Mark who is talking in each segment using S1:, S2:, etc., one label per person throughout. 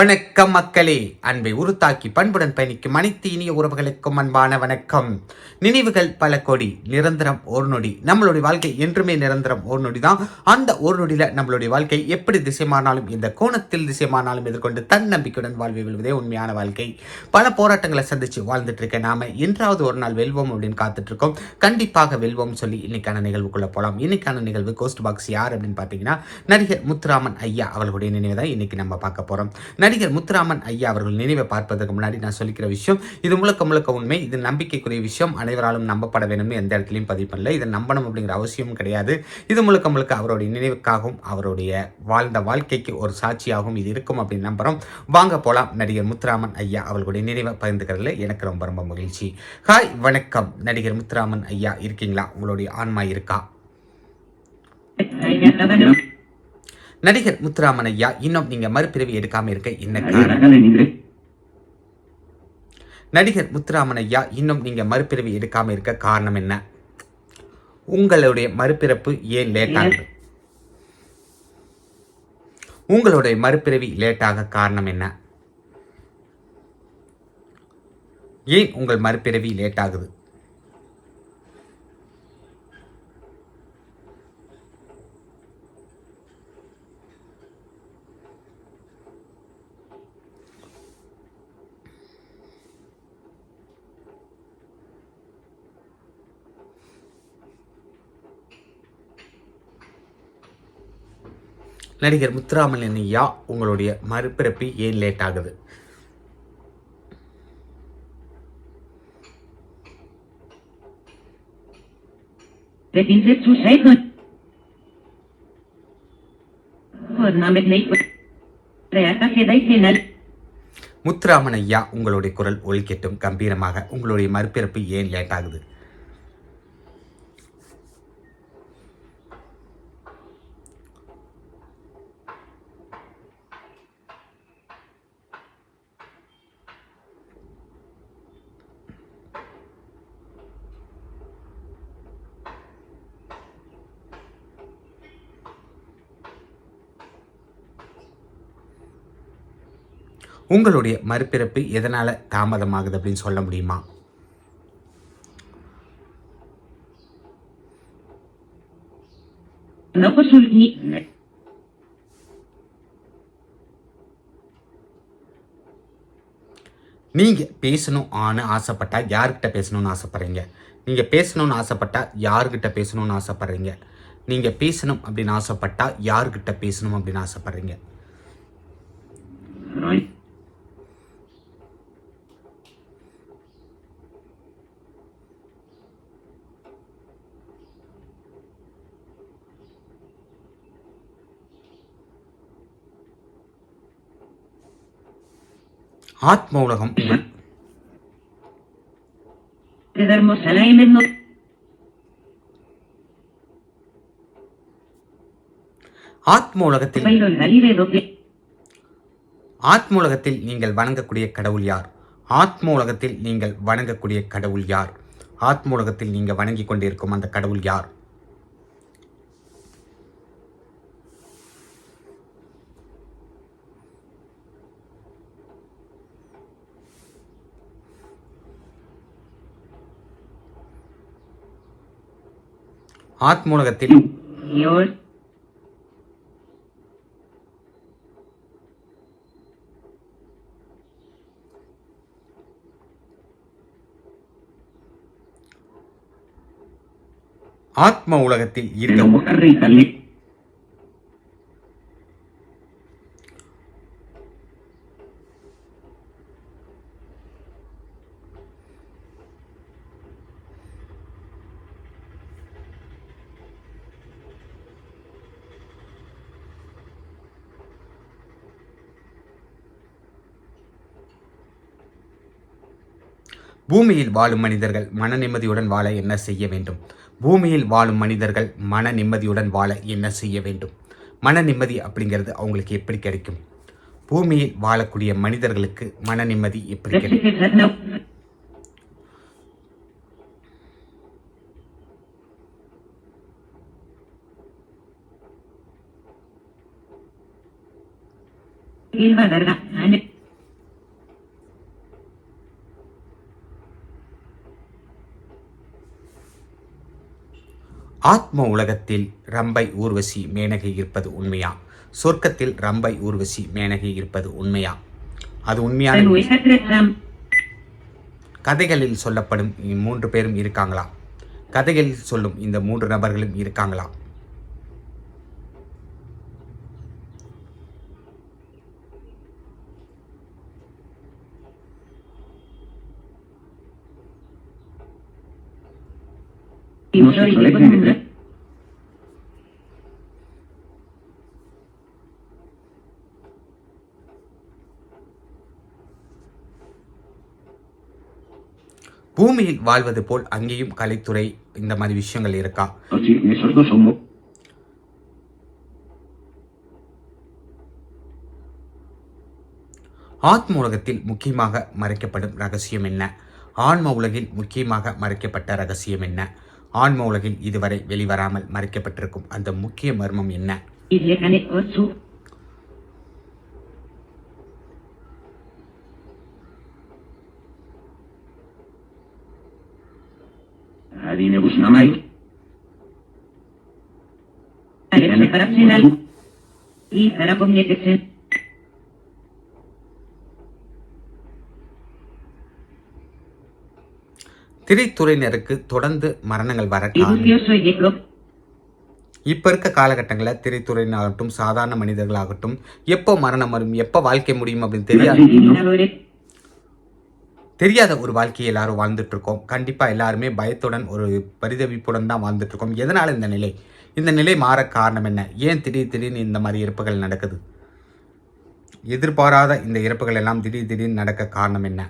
S1: வணக்கம் மக்களே. அன்பை உருத்தாக்கி பண்புடன் பயணிக்கும் அனைத்து இனிய உறவுகளுக்கும் அன்பான வணக்கம். நினைவுகள் பல கோடி நிரந்தரம் ஒரு நொடி. நம்மளுடைய வாழ்க்கை என்றுமே நிரந்தரம் ஒரு நொடி தான். அந்த ஒரு நொடியில நம்மளுடைய வாழ்க்கை எப்படி திசைமானாலும் இந்த கோணத்தில் திசைமானாலும் எதிர்கொண்டு தன்னம்பிக்கையுடன் வாழ்வை வெல்வதே உண்மையான வாழ்க்கை. பல போராட்டங்களை சந்திச்சு வாழ்ந்துட்டு இருக்க நாம என்றாவது ஒரு நாள் வெல்வோம் அப்படின்னு காத்துட்டு இருக்கோம் கண்டிப்பாக வெல்வோம் சொல்லி இன்னைக்கான நிகழ்வுக்குள்ள போலாம். இன்னைக்கான நிகழ்வு கோஸ்ட் பாக்ஸ் யார் அப்படின்னு பார்த்தீங்கன்னா நடிகர் முத்துராமன் ஐயா அவர்களுடைய நினைவு தான் இன்னைக்கு நம்ம பார்க்க போறோம். நடிகர் முத்துராமன் ஐயா அவர்கள் நினைவை பார்ப்பதற்கு முன்னாடி நான் சொல்லிக்கிற விஷயம் இது முழுக்க முழுக்க உண்மை. இது நம்பிக்கைக்குரிய விஷயம். அனைவராலும் நம்பப்பட வேணும்னு எந்த இடத்துலையும் பதிவு பண்ணல இதை நம்பணும் அப்படிங்கிற அவசியமும் கிடையாது. இது முழுக்க முழுக்க அவருடைய நினைவுக்காகவும் அவருடைய வாழ்ந்த வாழ்க்கைக்கு ஒரு சாட்சியாகவும் இது இருக்கும் அப்படின்னு நம்புறோம். வாங்க போகலாம் நடிகர் முத்துராமன் ஐயா அவர்களுடைய நினைவை பகிர்ந்துக்கிறதுல எனக்கு ரொம்ப ரொம்ப மகிழ்ச்சி. ஹாய் வணக்கம். நடிகர் முத்துராமன் ஐயா இருக்கீங்களா? உங்களுடைய ஆன்மா இருக்கா? நடிகர் முத்துராமன் ஐயா இன்னும் நீங்க மறுபிறவி எடுக்காம இருக்க என்ன காரணம்? நடிகர் முத்துராமன் ஐயா இன்னும் நீங்க மறுபிறவி எடுக்காம இருக்க காரணம் என்ன? உங்களுடைய மறுபிறப்பு ஏன் லேட் ஆகுது? உங்களுடைய மறுபிறவி லேட்டாக காரணம் என்ன? ஏன் உங்கள் மறுபிறவி லேட் ஆகுது? நடிகர் முத்துராமலின் ஐயா உங்களுடைய மறுபிறப்பு ஏன் லேட் ஆகுது? முத்துராமன் ஐயா உங்களுடைய குரல் ஒலிக்கட்டும் கம்பீரமாக உங்களுடைய மறுபிறப்பு ஏன் லேட் ஆகுது? உங்களுடைய மறுபிறப்பு எதனால் தாமதமாகுது அப்படின்னு சொல்ல முடியுமா? நீங்கள் பேசணும் ஆன்னு ஆசைப்பட்டா யார்கிட்ட பேசணும்னு ஆசைப்பட்றீங்க? நீங்கள் பேசணும்னு ஆசைப்பட்டா யார்கிட்ட பேசணும்னு ஆசைப்பட்றீங்க? நீங்கள் பேசணும் அப்படின்னு ஆசைப்பட்டா யார்கிட்ட பேசணும் அப்படின்னு ஆசைப்பட்றீங்க? ஆத்ம உலகம் உங்கள். ஆத்ம உலகத்தில். ஆத்ம உலகத்தில் நீங்கள் வணங்கக்கூடிய கடவுள் யார் ஆத்ம உலகத்தில் நீங்கள் வணங்கக்கூடிய கடவுள் யார் ஆத்ம உலகத்தில் நீங்க வணங்கி கொண்டிருக்கும் அந்த கடவுள் யார் ஆத்ம உலகத்தில்
S2: Dios.
S1: ஆத்ம உலகத்தில் இருக்க பூமியில் வாழும் மனிதர்கள் மன நிம்மதியுடன் வாழ என்ன செய்ய வேண்டும்? பூமியில் வாழும் மனிதர்கள் மன நிம்மதியுடன் வாழ என்ன செய்ய வேண்டும்? மன நிம்மதி அப்படிங்கிறது அவங்களுக்கு எப்படி கிடைக்கும்? பூமியில் வாழக்கூடிய மனிதர்களுக்கு மன நிம்மதி எப்படி கிடைக்கும்?
S2: Rectified
S1: ஆத்ம உலகத்தில் ரம்பை ஊர்வசி மேனகை இருப்பது உண்மையா? சொர்க்கத்தில் ரம்பை ஊர்வசி மேனகை இருப்பது உண்மையா? அது உண்மையான. கதைகளில் சொல்லப்படும் மூன்று பேரும் இருக்காங்களா? கதைகளில் சொல்லும் இந்த மூன்று நபர்களும் இருக்காங்களா? பூமியில் வாழ்வது போல் அங்கேயும் கலைத்துறை இந்த மாதிரி விஷயங்கள் இருக்கா? ஆத்ம உலகத்தில் முக்கியமாக மறைக்கப்படும் ரகசியம் என்ன? ஆன்ம உலகில் முக்கியமாக மறைக்கப்பட்ட ரகசியம் என்ன? ஆன்ம உலகில் இதுவரை வெளிவராமல் மறைக்கப்பட்டிருக்கும் அந்த முக்கிய மர்மம் என்ன?
S2: Ane parapsinal. I parapomnieteksen.
S1: திரைத்துறையினருக்கு தொடர்ந்து மரணங்கள் வர. இப்போ இருக்க காலகட்டங்களில் திரைத்துறையினாகட்டும் சாதாரண மனிதர்களாகட்டும் எப்போ மரணம் வரும் எப்போ வாழ்க்கை முடியும் அப்படின்னு தெரியாது. தெரியாத ஒரு வாழ்க்கையை எல்லாரும் வாழ்ந்துட்டு இருக்கோம் கண்டிப்பாக எல்லாருமே பயத்துடன் ஒரு பரிதவிப்புடன் தான் வாழ்ந்துட்டு இருக்கோம் எதனால் இந்த நிலை இந்த நிலை மாற காரணம் என்ன? ஏன் திடீர் திடீர்னு இந்த மாதிரி இறப்புகள் நடக்குது? எதிர்பாராத இந்த இறப்புகள் எல்லாம் திடீர் திடீர்னு நடக்க காரணம் என்ன.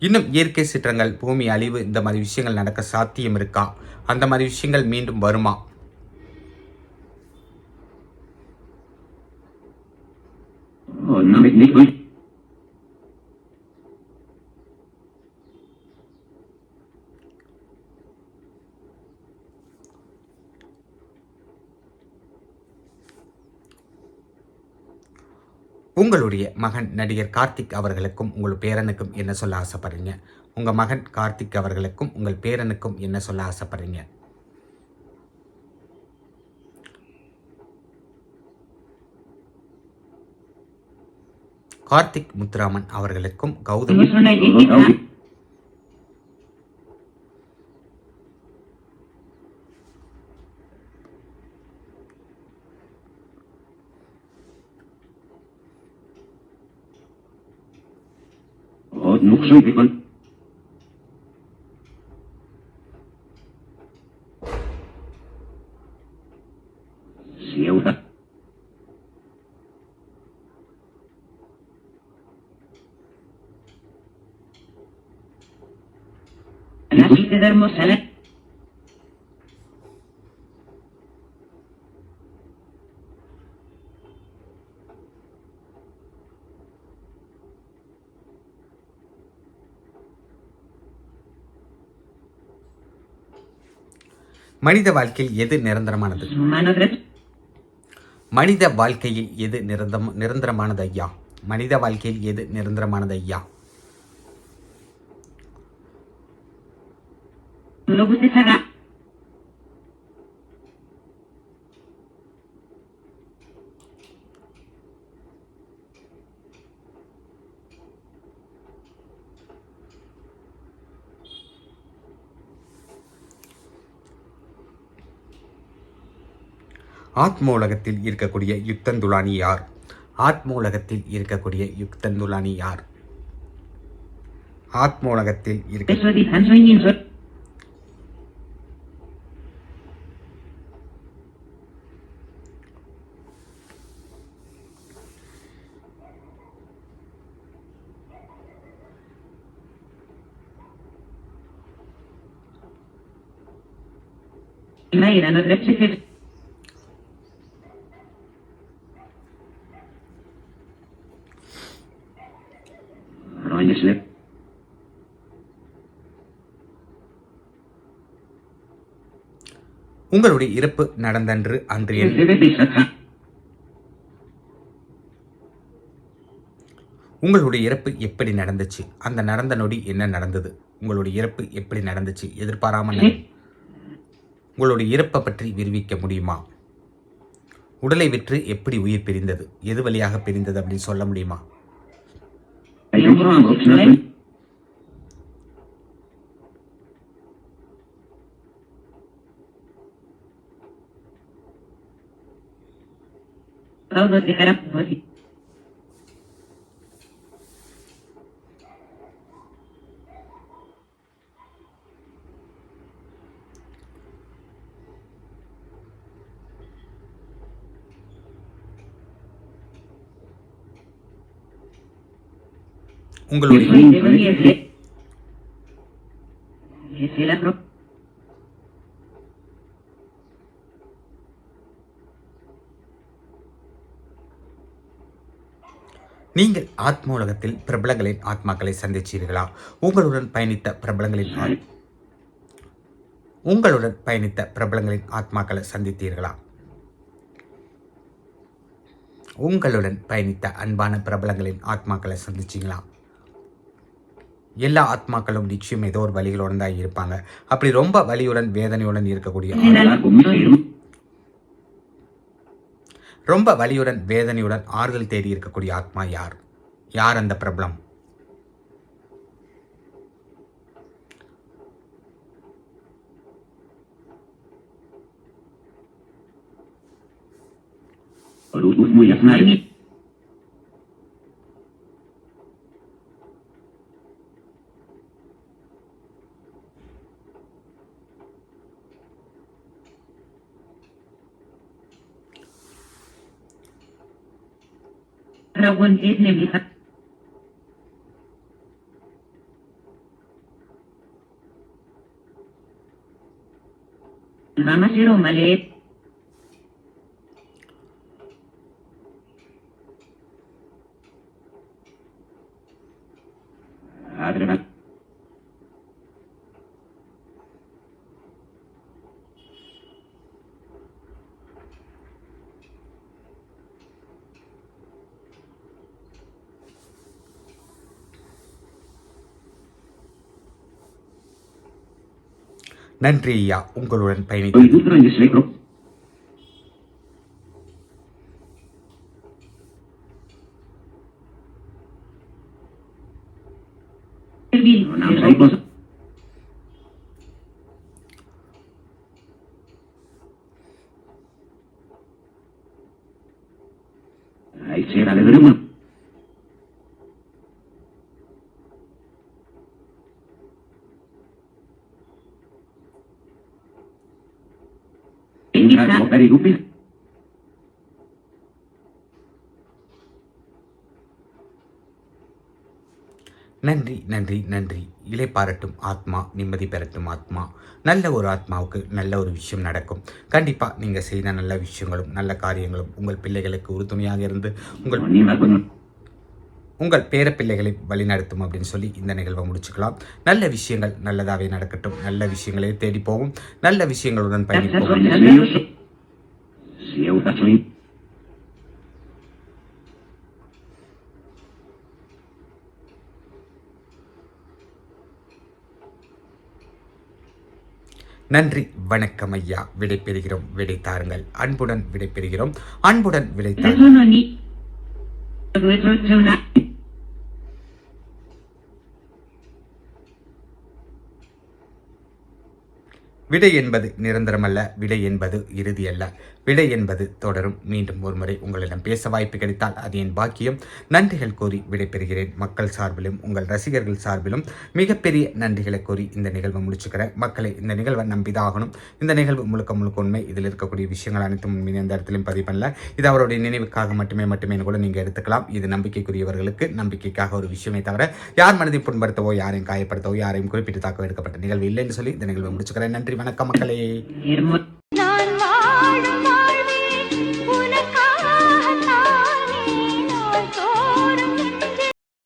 S1: இன்னும் இயற்கை சீற்றங்கள் பூமி அழிவு இந்த மாதிரி விஷயங்கள் நடக்க சாத்தியம் இருக்கா? அந்த மாதிரி விஷயங்கள் மீண்டும் வருமா? உங்களுடைய மகன் நடிகர் கார்த்திக் அவர்களுக்கும் உங்கள் பேரனுக்கும் என்ன சொல்ல ஆசைப்படுறீங்க? உங்கள் மகன் கார்த்திக் அவர்களுக்கும் உங்கள் பேரனுக்கும் என்ன சொல்ல ஆசைப்படுறீங்க? கார்த்திக் முத்துராமன் அவர்களுக்கும் கௌதமி
S2: nog zeven
S1: மனித வாழ்க்கையில் எது நிரந்தரமானது. மனித வாழ்க்கையில் எது நிரந்தரம் நிரந்தரமானது ஐயா? மனித வாழ்க்கையில் எது நிரந்தரமானது ஐயா?
S2: Lugute
S1: ஆத்மோலகத்தில் இருக்கக்கூடிய யுக்தந்துலானி யார்? ஆத்மோலகத்தில் இருக்கக்கூடிய யுக்தந்துலானி யார்? ஆத்மோலகத்தில் இருக்க
S2: Besvedi Hansoinin
S1: உங்களுடைய இறப்பு நடந்தன்று அன்று என்
S3: Deve bisata.
S1: உங்களுடைய இறப்பு எப்படி நடந்துச்சு? அந்த நடந்த நொடி என்ன நடந்தது? உங்களுடைய இறப்பு எப்படி நடந்துச்சு? எதிர்பாராம நட- உங்களுடைய இறப்பை பற்றி விரிவிக்க முடியுமா? உடலை விற்று எப்படி உயிர் பிரிந்தது? எது வழியாக பிரிந்தது அப்படின்னு சொல்ல முடியுமா? Paulo
S2: Rivera Pumori. Un gloria.
S1: நீங்கள் ஆத்ம உலகத்தில் பிரபலங்களின் ஆத்மாக்களை சந்திச்சீர்களா? உங்களுடன் பயணித்த பிரபலங்களின் உங்களுடன் பயணித்த பிரபலங்களின் ஆத்மாக்களை சந்தித்தீர்களா? உங்களுடன் பயணித்த அன்பான பிரபலங்களின் ஆத்மாக்களை சந்திச்சீங்களா? எல்லா ஆத்மாக்களும் நிச்சயம் ஏதோ ஒரு வழிகளுடன் தான் இருப்பாங்க. அப்படி ரொம்ப வலியுடன் வேதனையுடன் இருக்கக்கூடிய. ரொம்ப வலியுடன் வேதனையுடன் ஆறுதல் தேடி இருக்கக்கூடிய ஆத்மா யார் யார் அந்த பிரபலம்
S3: रवन एक
S2: ने भी Mama Shiro Malet
S1: நன்றி ஐயா உங்களுடன் பயணித்த
S3: Poi tutto in i lupi.
S1: நன்றி நன்றி நன்றி. இலை பாரட்டும் ஆத்மா நிம்மதி பெறட்டும் ஆத்மா. நல்ல ஒரு ஆத்மாவுக்கு நல்ல ஒரு விஷயம் நடக்கும். கண்டிப்பாக நீங்கள் செய்த நல்ல விஷயங்களும் நல்ல காரியங்களும் உங்கள் பிள்ளைகளுக்கு உறுதுணையாக இருந்து உங்கள் உங்கள் பேர பிள்ளைகளை வழிநடத்தும் அப்படின்னு சொல்லி இந்த நிகழ்வை முடிச்சுக்கலாம். நல்ல விஷயங்கள் நல்லதாகவே நடக்கட்டும். நல்ல விஷயங்களே தேடி போவோம். நல்ல விஷயங்களுடன் பயணிப்போம்.
S3: Faccio in.
S1: நன்றி வணக்கம் ஐயா. விடை பெறுகிறோம். விடை தாருங்கள். அன்புடன் விடை பெறுகிறோம். அன்புடன் விடை விடை என்பது நிரந்தரமல்ல விடை என்பது இறுதியல்ல. விடை என்பது தொடரும். மீண்டும் ஒருமுறை உங்களிடம் பேச வாய்ப்பு கிடைத்தால் அது என் பாக்கியம். நன்றிகள் கூறி விடைபெறுகிறேன் மக்கள் சார்பிலும் உங்கள் ரசிகர்கள் சார்பிலும் மிகப்பெரிய நன்றிகளை கூறி இந்த நிகழ்வை முடிச்சுக்கிறேன். மக்களை இந்த நிகழ்வை நம்பிதாகணும். இந்த நிகழ்வு முழுக்க முழுக்க உண்மை. இதில் இருக்கக்கூடிய விஷயங்கள் அனைத்தும் உண்மையை எந்த இடத்துலையும் பதிவு பண்ணல. இது அவருடைய நினைவுக்காக மட்டுமே மட்டுமே கூட நீங்கள் எடுத்துக்கலாம். இது நம்பிக்கைக்குரியவர்களுக்கு நம்பிக்கைக்காக ஒரு விஷயமே தவிர யார் மனதை புண்படுத்தவோ யாரையும் காயப்படுத்தவோ யாரையும் குறிப்பிட்டு தாக்க எடுக்கப்பட்ட நிகழ்வு இல்லைன்னு சொல்லி இந்த நிகழ்வை முடிச்சுக்கிறேன். நன்றி வணக்கம் மக்களே.